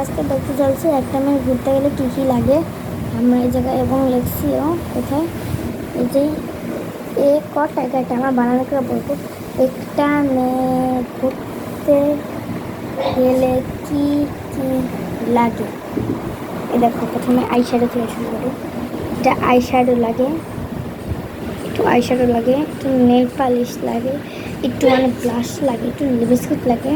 আজকে দেখতে চলছে, একটা মেয়ে ঘুরতে গেলে কী কী লাগে? আমরা এই জায়গায় এবং লেখছিও কোথায়? এই যে, এ ক টাকা আমার বানানো করে বলব। একটা মেয়ে ঘুরতে গেলে কি কি লাগে? এই দেখো, প্রথমে আই শ্যাডো থেকে শুরু করি। এটা আই শ্যাডো লাগে, একটু আই শ্যাডো লাগে, একটু নেল পালিশ লাগে, একটু মানে ব্লাশ লাগে, একটু লিপস্টিক লাগে।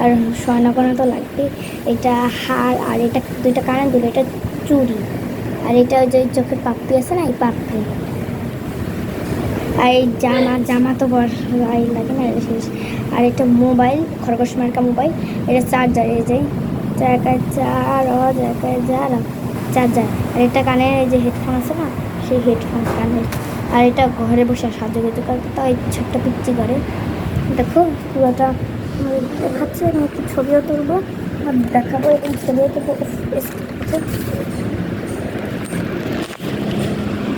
আর সোনা কোনা তো লাগবে এটা হার আর এটা দুইটা কানে দুটো এটা চুড়ি। আর এটা যে চোখের পাপ্পি আছে না, এই পাপড়ি। আর এই জামা জামা তো বড় লাগে না শেষ। আর এটা মোবাইল, খরগোশ মার্কা মোবাইল, এটা চার্জার, এই যে জায়গায় চার, ও জায়গায় যার চার্জার। আর এটা কানের এই যে হেডফোন আছে না, সেই হেডফোন কানে। আর এটা ঘরে বসে সাহায্য করতে পারবে তাও এই ছোট্ট পিচ্ছি করে দেখো পুরোটা আমাদের দেখাচ্ছে আমি একটু ছবিও তুলবো, আর দেখাবো এবং ছবিও তুলবো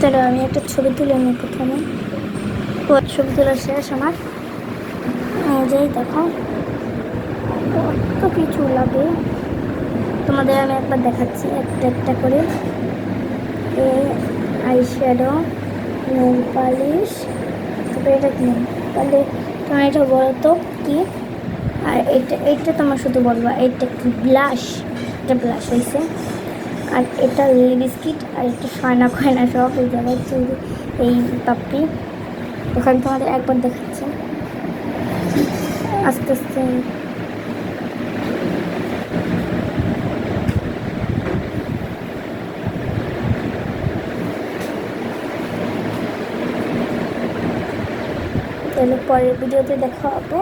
চলো, আমি একটা ছবি তুলে নিই প্রথমে। ছবি তোলা শেষ আমার। এই যে, দেখো। কত কিছু লাগে। তোমাদের আমি একবার দেখাচ্ছি, একটা একটা করে। এ, আই শ্যাডো, নেল পালিশ। তারপরে এটা কি? তাহলে তোমার এটা বলো তো, কি? আর এটা এটা তোমার শুধু বলবা, এটা কি ব্লাশ এটা ব্লাশ হয়েছে আর এটা লিপস্টিক আর এটা সয়না খয়না সব, এই জায়গায় চুড়ি এই পাপড়ি ওখানে তোমাদের একবার দেখাচ্ছে। আস্তে আস্তে। তাহলে পরের ভিডিওতে দেখা হবে।